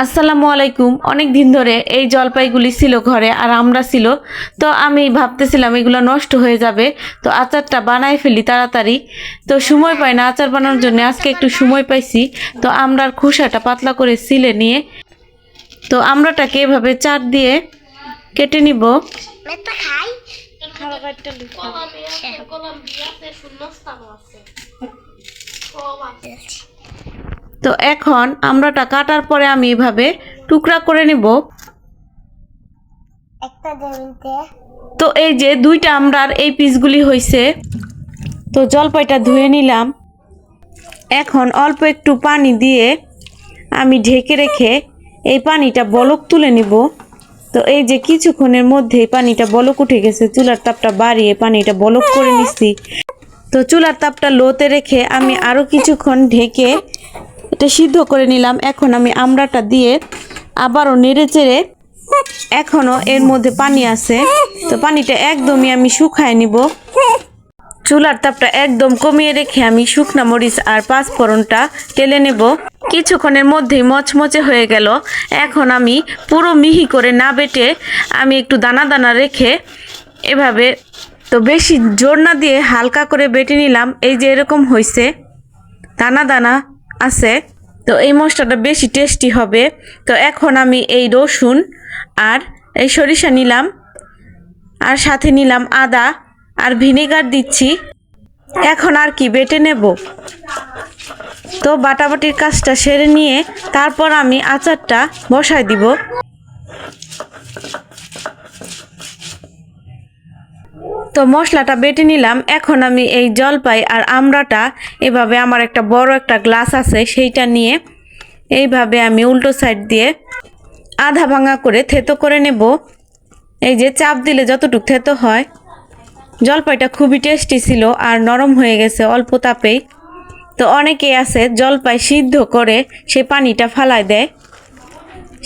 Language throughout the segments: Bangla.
আসসালামু আলাইকুম। অনেক দিন ধরে এই জলপাইগুলি ছিল ঘরে আর আমরা ছিল। তো আমি ভাবতেছিলাম এগুলো নষ্ট হয়ে যাবে। তো আচারটা বানাই ফেলি তাড়াতাড়ি। তো সময় পাই না আচার বানানোর জন্য। আজকে একটু সময় পাইছি। তো আমরার খোসাটা পাতলা করে সিলে নিয়ে তো আমরাটাকে এভাবে চার দিয়ে কেটে নিব। তো এখন আমরাটা কাটার পরে আমি এভাবে টুকরা করে নেব। তো এই যে দুইটা আমরার এই পিসগুলি হয়েছে তো জলপাইটা ধুয়ে নিলাম। এখন অল্প একটু পানি দিয়ে আমি ঢেকে রেখে এই পানিটা বলক তুলে নিব। তো এই যে কিছুক্ষণের মধ্যেই পানিটা বলক উঠে গেছে চুলার তাপটা বাড়িয়ে পানিটা বলক করে নিচ্ছি তো চুলার তাপটা লোতে রেখে আমি আরও কিছুক্ষণ ঢেকে এটা সিদ্ধ করে নিলাম। এখন আমি আমড়াটা দিয়ে আবারও নেড়ে চেড়ে এখনও এর মধ্যে পানি আছে। তো পানিটা একদমই আমি শুকায় নিব। চুলার তাপটা একদম কমিয়ে রেখে আমি শুকনা মরিচ আর পাঁচফোড়নটা টেলে নেব। কিছুক্ষণের মধ্যেই মচমচে হয়ে গেল। এখন আমি পুরো মিহি করে না বেটে আমি একটু দানা দানা রেখে এভাবে তো বেশি জোর না দিয়ে হালকা করে বেটে নিলাম। এই যে এরকম হয়েছে দানা দানা আছে। তো এই মশলাটা বেশি টেস্টি হবে। তো এখন আমি এই রসুন আর এই সরিষা নিলাম আর সাথে নিলাম আদা আর ভিনেগার দিচ্ছি। এখন আর কি বেটে নেব। তো বাটাবাটির কাজটা সেরে নিয়ে তারপর আমি আচারটা বসায় দিব। তো মশলাটা বেটে নিলাম। এখন আমি এই জলপাই আর আমড়াটা, এভাবে আমার একটা বড় একটা গ্লাস আছে সেইটা নিয়ে এইভাবে আমি উল্টো সাইড দিয়ে আধা ভাঙা করে থেতো করে নেব। এই যে চাপ দিলে যতটুকু থেতো হয়। জলপাইটা খুবই টেস্টি ছিল আর নরম হয়ে গেছে অল্প তাপেই। তো অনেকেই আছে জলপাই সিদ্ধ করে সে পানিটা ফালায় দেয়।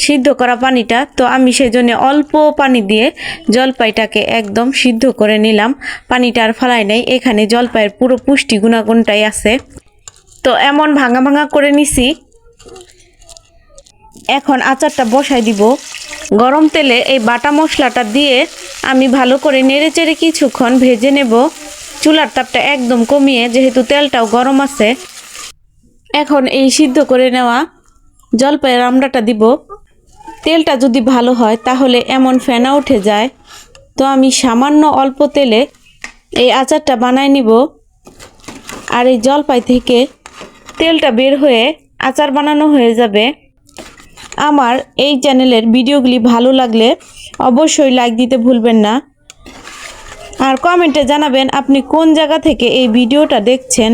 সিদ্ধ করা পানিটা, তো আমি সেই জন্য অল্প পানি দিয়ে জলপাইটাকে একদম সিদ্ধ করে নিলাম। পানিটা আর ফালাই নাই, এখানে জলপাইয়ের পুরো পুষ্টি গুণাগুণটাই আছে। তো এমন ভাঙা ভাঙা করে নিছি। এখন আচারটা বসাই দিব। গরম তেলে এই বাটা মশলাটা দিয়ে আমি ভালো করে নেড়ে চেড়ে কিছুক্ষণ ভেজে নেব। চুলার তাপটা একদম কমিয়ে, যেহেতু তেলটাও গরম আছে। এখন এই সিদ্ধ করে নেওয়া জলপাইয়ের আমড়াটা দিব। তেলটা যদি ভালো হয়, তাহলে এমন ফেনা উঠে যায়। তো আমি সামান্য অল্প তেলে এই আচারটা বানাই নিব। আর এই জলপাই থেকে তেলটা বের হয়ে আচার বানানো হয়ে যাবে। আমার এই চ্যানেলের ভিডিওগুলি ভালো লাগলে অবশ্যই লাইক দিতে ভুলবেন না। আর কমেন্টে জানাবেন আপনি কোন জায়গা থেকে এই ভিডিওটা দেখছেন।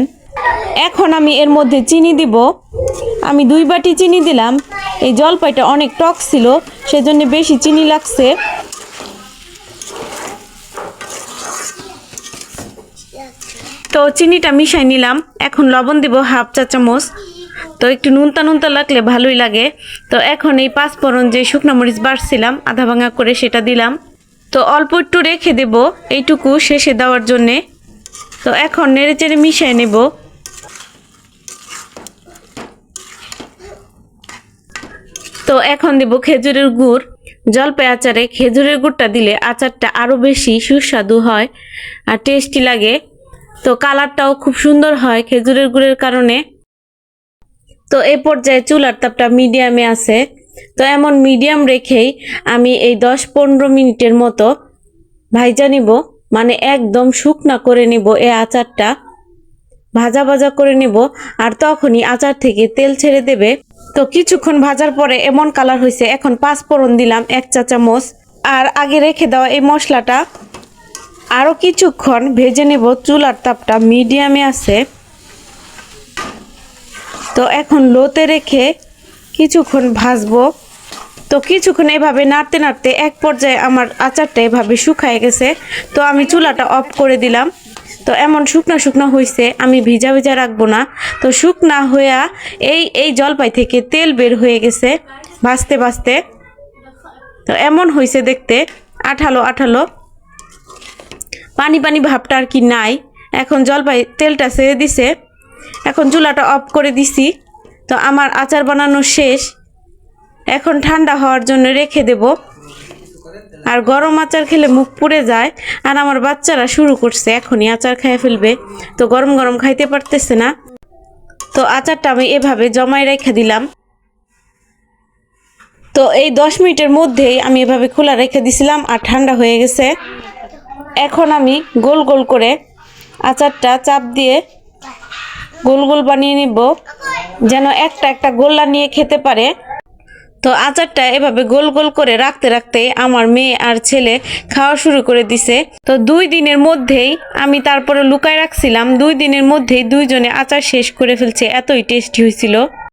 এখন আমি এর মধ্যে চিনি দিব। আমি দুই বাটি চিনি দিলাম। এই জলপাইটা অনেক টক ছিল, সেজন্য বেশি চিনি লাগছে। তো চিনিটা মিশাই নিলাম। এখন লবণ দিব হাফ চা চামচ। তো একটু নুনতা নুনতা লাগলে ভালোই লাগে। তো এখন এই পাঁচফোড়ন যে শুকনো মরিচ বাড়ছিলাম, আধা ভাঙা করে সেটা দিলাম। তো অল্প একটু রেখে দেব এইটুকু শেষে দেওয়ার জন্যে। তো এখন নেড়ে চেড়ে মিশিয়ে নেব। তো এখন দিব খেজুরের গুড়। জলপাই আচারে খেজুরের গুড়টা দিলে আচারটা আরও বেশি সুস্বাদু হয় আর টেস্টি লাগে। তো কালারটাও খুব সুন্দর হয় খেজুরের গুড়ের কারণে। তো এ পর্যায়ে চুলার তাপটা মিডিয়ামে আছে। তো এমন মিডিয়াম রেখেই আমি এই দশ পনেরো মিনিটের মতো ভাইজা নিব। মানে একদম শুকনা করে নিব এ আচারটা। ভাজা ভাজা করে নিব। আর তখনই আচার থেকে তেল ছেড়ে দেবে। তো কিছুক্ষণ ভাজার পরে এমন কালার হয়েছে এখন পাঁচ ফোড়ন দিলাম, এক চা চামচ আর আগে রেখে দেওয়া এই মশলাটা। আরও কিছুক্ষণ ভেজে নেব, চুলার তাপটা মিডিয়ামে আছে। তো এখন লোতে রেখে কিছুক্ষণ ভাজবো। তো কিছুক্ষণ এভাবে নাড়তে নাড়তে এক পর্যায়ে আমার আচারটা এভাবে শুকায় গেছে। তো আমি চুলাটা অফ করে দিলাম। তো এমন শুকনা শুকনা হয়েছে আমি ভিজা ভিজা রাখব না। তো শুকনা হইয়া এই এই জলপাই থেকে তেল বের হয়ে গেছে ভাজতে ভাজতে। তো এমন হয়েছে দেখতে, আঠালো আঠালো। পানি পানি ভাবটা আর কি নাই। এখন জলপাই তেলটা ছেড়ে দিছে। এখন চুলাটা অফ করে দিছি। তো আমার আচার বানানো শেষ। এখন ঠান্ডা হওয়ার জন্য রেখে দেব। আর গরম আচার খেলে মুখ পুড়ে যায়। আর আমার বাচ্চারা শুরু করছে, এখনই আচার খেয়ে ফেলবে। তো গরম গরম খাইতে পারতেছে না। তো আচারটা আমি এভাবে জমাই রেখে দিলাম। তো এই দশ মিনিটের মধ্যেই আমি এভাবে খোলা রেখে দিছিলাম আর ঠান্ডা হয়ে গেছে। এখন আমি গোল গোল করে আচারটা চাপ দিয়ে গোল গোল বানিয়ে নিব, যেন একটা একটা গোল্লা নিয়ে খেতে পারে। তো আচারটা এভাবে গোল গোল করে রাখতে রাখতে আমার মেয়ে আর ছেলে খাওয়া শুরু করে দিছে। তো দুই দিনের মধ্যেই আমি তারপরে লুকায় রাখছিলাম। দুই দিনের মধ্যেই দুইজনে আচার শেষ করে ফেলছে। এতই টেস্টি হয়েছিল।